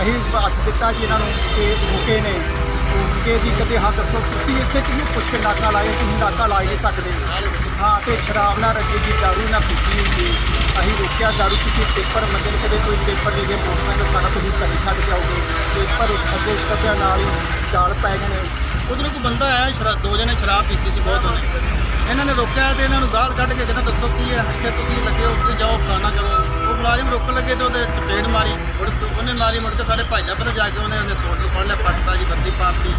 ਅਸੀਂ ਹੱਥ ਦਿੱਤਾ ਜੀ ਇਹਨਾਂ ਨੂੰ ਕਿ ਰੁਕੇ ਨੇ। ਰੁਕ ਕੇ ਜੀ ਕਦੇ ਹਾਂ ਦੱਸੋ, ਤੁਸੀਂ ਇੱਥੇ ਕਿਹਨੂੰ ਪੁੱਛ ਕੇ ਨਾਕਾ ਲਾਏ ਤੁਸੀਂ ਨਾਕਾ ਲਾ ਨਹੀਂ ਸਕਦੇ। ਹਾਂ, ਤੇ ਸ਼ਰਾਬ ਨਾ ਰੱਖੀ ਜੀ, ਦਾਰੂ ਨਾ ਪੀਤੀ ਜੀ। ਅਸੀਂ ਰੋਕਿਆ, ਦਾਰੂ ਪੀਤੀ, ਪੇਪਰ ਮੰਗਣ ਕਦੇ ਕੋਈ ਪੇਪਰ ਲੈ ਕੇ ਮੋਟਰਸਾਈਕਲ ਸਾਡਾ ਤੁਸੀਂ ਘਰੇ ਛੱਡ ਕੇ ਆਓਗੇ ਪੇਪਰ ਅੱਗੇ ਉੱਤਰਦਿਆਂ ਨਾਲ ਹੀ ਗਾਲ ਪੈ ਗਏ ਨੇ। ਉਧਰੋਂ ਕੋਈ ਬੰਦਾ ਆਇਆ ਸ਼ਰਾਬ ਦੋ ਜਣੇ ਸ਼ਰਾਬ ਪੀਤੀ ਸੀ ਬਹੁਤ ਉਹਨੇ ਇਹਨਾਂ ਨੇ ਰੋਕਿਆ ਤੇ ਇਹਨਾਂ ਨੂੰ ਗਾਲ ਕੱਢ ਕੇ ਕਹਿੰਦਾ, ਦੱਸੋ ਕੀ ਹੈ? ਇੱਥੇ ਤੁਸੀਂ ਲੱਗੇ ਹੋ ਉੱਥੇ ਜਾਓ, ਫਲਾਣਾ ਕਰੋ। ਮੁਲਾਜ਼ਮ ਰੋਕਣ ਲੱਗੇ ਤੇ ਉਹਦੇ ਚਪੇੜ ਮਾਰੀ। ਉਹਨੇ ਮਾਰੀ ਮੁੜ ਕੇ ਸਾਡੇ ਭਾਈ ਦਾ ਪਤਾ ਜਾ ਕੇ ਉਹਨੇ ਉਹਨੇ ਸੋਟ ਨੂੰ ਫੜ ਲਿਆ ਪੱਟਦਾ ਜੀ ਬੱਤੀ ਪਾਰਤੀ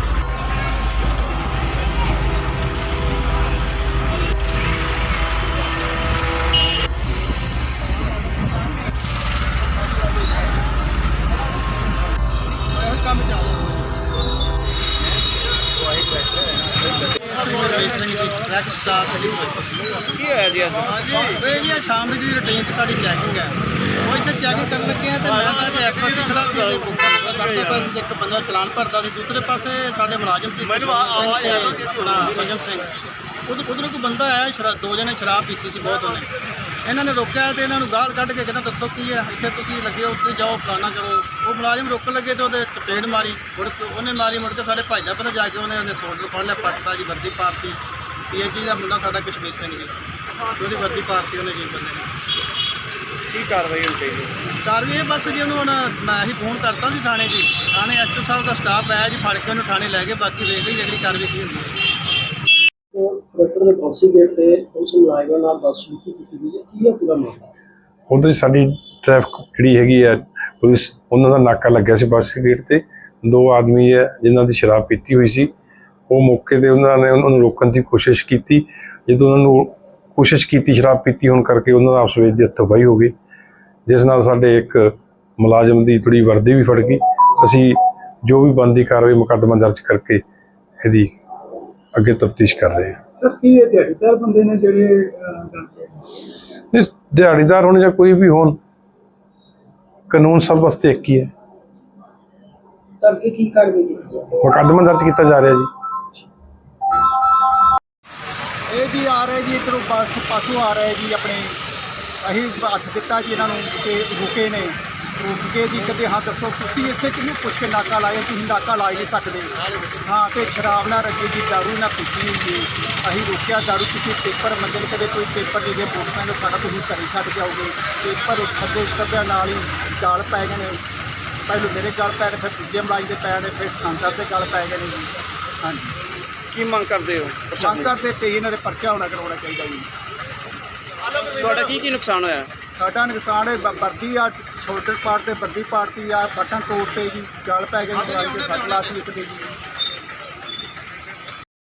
ਕੀ ਹੋਇਆ ਜੀ ਅੱਜ? ਹਾਂਜੀ ਇਹ ਜੀ ਆਹ ਸ਼ਾਮ ਦੀ ਰੁਟੀਨ ਤੇ ਸਾਡੀ ਚੈਕਿੰਗ ਹੈ। ਉਹ ਇੱਥੇ ਚੈਕਿੰਗ ਕਰਨ ਲੱਗੇ ਆ ਤੇ ਮੈਂ ਤਾਂ ਕਿ ਸੀ ਬੁੱਕਾਂ ਪਾਸੇ ਤੇ ਇੱਕ ਬੰਦਾ ਚਲਾਨ ਭਰਦਾ ਸੀ ਦੂਸਰੇ ਪਾਸੇ ਸਾਡੇ ਮੁਲਾਜ਼ਮ ਸੀ ਮੈਨੂੰ ਆਪਣਾ ਭਜਨ ਸਿੰਘ। ਉਧਰ ਉਧਰੋਂ ਕੋਈ ਬੰਦਾ ਆਇਆ ਸ਼ਰਾਬ ਦੋ ਜਣੇ ਸ਼ਰਾਬ ਪੀਤੀ ਸੀ ਬਹੁਤ ਉਹਨੇ। ਇਹਨਾਂ ਨੇ ਰੋਕਿਆ ਤੇ ਇਹਨਾਂ ਨੂੰ ਗਾਲ ਕੱਢ ਕੇ ਕਹਿੰਦਾ ਦੱਸੋ ਕੀ ਹੈ? ਇੱਥੇ ਤੁਸੀਂ ਲੱਗੇ ਹੋ ਉੱਥੇ ਜਾਓ ਫਲਾਣਾ ਕਰੋ। ਉਹ ਮੁਲਾਜ਼ਮ ਰੋਕਣ ਲੱਗੇ ਤੇ ਉਹਦੇ ਚਪੇੜ ਮਾਰੀ। ਉਹਨੇ ਮਾਰੀ ਮੁੜ ਕੇ ਸਾਡੇ ਭਾਈ ਦਾ ਪਤਾ ਜਾ ਕੇ ਉਹਨੇ ਉਹਦੇ ਸੋਟ ਨੂੰ ਫੜ ਲਿਆ ਪੱਟਦਾ ਜੀ ਵਰਦੀ ਪਾਰਟੀ ਪੀਐਚਡੀ ਦਾ ਮੁੰਡਾ ਸਾਡਾ ਕਸ਼ਮੀਰ ਸਿੰਘ ਜੀ। ਤੇ ਉਹਦੀ ਵਰਦੀ ਪਾਰਟੀ ਉਹਨੇ ਜੀ ਬੰਦੇ ਨੇ। ਕੀ ਕਾਰਵਾਈ ਹੋਣੀ ਚਾਹੀਦੀ? ਕਾਰਵਾਈ ਇਹ ਬਸ ਜੀ ਉਹਨੂੰ ਹੁਣ ਮੈਂ ਹੀ ਫੋਨ ਕਰਤਾ ਸੀ ਥਾਣੇ ਜੀ। ਥਾਣੇ ਐਸਟੋ ਸਾਹਿਬ ਦਾ ਸਟਾਫ ਆਇਆ ਜੀ ਫੜ ਕੇ ਉਹਨੂੰ ਥਾਣੇ ਲੈ ਗਏ ਬਾਕੀ ਵੇਖ ਲਈ ਅਗਲੀ ਕਾਰਵਾਈ ਕੀ ਹੁੰਦੀ ਹੈ। ਡਾਕਟਰ ਦੇ ਪਾਸੇ ਗੇਟ ਤੇ ਉਸ ਮੁਲਾਜ਼ਮਾਂ ਨਾਲ ਬਦਸਲੂਕੀ ਕੀਤੀ ਗਈ ਹੈ। ਕੀ ਹੈ ਪੂਰਾ ਮਾਮਲਾ? ਉਧਰ ਸਾਡੀ ਟ੍ਰੈਫਿਕ ਜਿਹੜੀ ਹੈਗੀ ਹੈ ਪੁਲਿਸ ਉਹਨਾਂ ਦਾ ਨਾਕਾ ਲੱਗਿਆ ਸੀ ਬੱਸ ਗੇਟ ਤੇ। ਦੋ ਆਦਮੀ ਹੈ ਜਿਨ੍ਹਾਂ ਦੀ ਸ਼ਰਾਬ ਪੀਤੀ ਹੋਈ ਸੀ। ਉਹ ਮੌਕੇ ਤੇ ਉਹਨਾਂ ਨੇ ਉਹਨਾਂ ਨੂੰ ਰੋਕਣ ਦੀ ਕੋਸ਼ਿਸ਼ ਕੀਤੀ। ਜਦੋਂ ਉਹਨਾਂ ਨੂੰ ਕੋਸ਼ਿਸ਼ ਕੀਤੀ ਸ਼ਰਾਬ ਪੀਤੀ ਹੋਣ ਕਰਕੇ ਉਹਨਾਂ ਦਾ ਆਪਸ ਵਿੱਚ ਦੀ ਹੱਥੋਂ-ਪਾਈ ਹੋ ਗਈ। ਜਿਸ ਨਾਲ ਸਾਡੇ ਇੱਕ ਮੁਲਾਜ਼ਮ ਦੀ ਥੋੜੀ ਵਰਦੀ ਵੀ ਫੜ ਗਈ। ਅਸੀਂ ਜੋ ਵੀ ਬੰਦੀ ਕਾਰਵਾਈ ਮੁਕੱਦਮਾ ਦਰਜ ਕਰਕੇ ਇਹਦੀ ਅੱਗੇ ਤਫਤੀਸ਼ ਕਰ ਰਹੇ ਹਾਂ। ਸਰ ਕੀ ਇਹ ਦਿਹਾੜੀਦਾਰ ਬੰਦੇ ਨੇ ਜਿਹੜੇ ਅਹ, ਜਾਂਦੇ ਨੇ? ਇਸ ਦਿਹਾੜੀਦਾਰ ਹੋਣ ਜਾਂ ਕੋਈ ਵੀ ਹੋਣ ਕਾਨੂੰਨ ਸਭ ਵਾਸਤੇ ਇੱਕ ਹੀ ਹੈ। ਕਰਕੇ ਕੀ ਕਾਰਵਾਈ ਮੁਕੱਦਮਾ ਦਰਜ ਕੀਤਾ ਜਾ ਰਿਹਾ ਜੀ। ਇਹ ਜੀ ਆ ਰਹੇ ਜੀ, ਇੱਧਰੋਂ ਬੱਸ ਪਾਸੋਂ ਆ ਰਹੇ ਜੀ ਆਪਣੇ। ਅਸੀਂ ਹੱਥ ਦਿੱਤਾ ਜੀ ਇਹਨਾਂ ਨੂੰ ਕਿ ਰੁਕੇ ਨੇ। ਰੁਕ ਕੇ ਜੀ ਕਦੇ ਹਾਂ ਦੱਸੋ, ਤੁਸੀਂ ਇੱਥੇ ਕਿਹਨੂੰ ਪੁੱਛ ਕੇ ਨਾਕਾ ਲਾਇਆ? ਤੁਸੀਂ ਨਾਕਾ ਲਾ ਹੀ ਨਹੀਂ ਸਕਦੇ। ਹਾਂ, ਤੇ ਸ਼ਰਾਬ ਨਾ ਰੱਖੀ ਜੀ, ਦਾਰੂ ਨਾ ਪੀਤੀ ਹੋਈ ਜੀ। ਅਸੀਂ ਰੋਕਿਆ ਦਾਰੂ ਪੀਤੀ ਪੇਪਰ ਮੰਗਣ ਕਦੇ ਕੋਈ ਪੇਪਰ ਲੈ ਕੇ ਮੋਟਰਸਾਈਕਲ ਸਾਡਾ ਤੁਸੀਂ ਘਰੇ ਛੱਡ ਕੇ ਆਓਗੇ। ਪੇਪਰ ਅੱਗੇ ਉੱਤਰਦਿਆਂ ਨਾਲ ਹੀ ਗਾਲ ਪੈ ਗਏ ਨੇ। ਪਹਿਲੂ ਮੇਰੇ ਗਾਲ ਪੈ ਗਏ ਫਿਰ ਦੂਜੇ ਮਲਾਈ ਦੇ ਪੈ ਗਏ ਫਿਰ ਥਾਣੇਦਾਰ ਦੇ ਗਾਲ ਪੈ ਗਏ ਨੇ ਜੀ। ਹਾਂਜੀ। ਕੀ ਮੰਗ ਕਰਦੇ ਹੋ? ਮੰਗ ਪ੍ਰਸ਼ਾਸਨ ਕਰਦੇ ਤੇ ਇਹਨਾਂ ਦੇ ਪਰਚਾ ਹੋਣਾ ਕਰਵਾਉਣਾ ਚਾਹੀਦਾ ਜੀ। ਤੁਹਾਡਾ ਕੀ ਕੀ ਨੁਕਸਾਨ ਹੋਇਆ? ਸਾਡਾ ਨੁਕਸਾਨ ਹੈ ਬ- ਵਰਦੀ ਆ ਸ਼ੋਲਡਰ ਪਾਰਟ ਤੇ ਵਰਦੀ ਪਾਰਟੀ ਆ ਬਟਨ ਤੋੜਤੇ ਜੀ ਗਲ ਪੈ ਮਲਾਈ ਦੇ ਸੱਟ ਲਾਤੀ ਇੱਕ ਦੇ ਜੀ।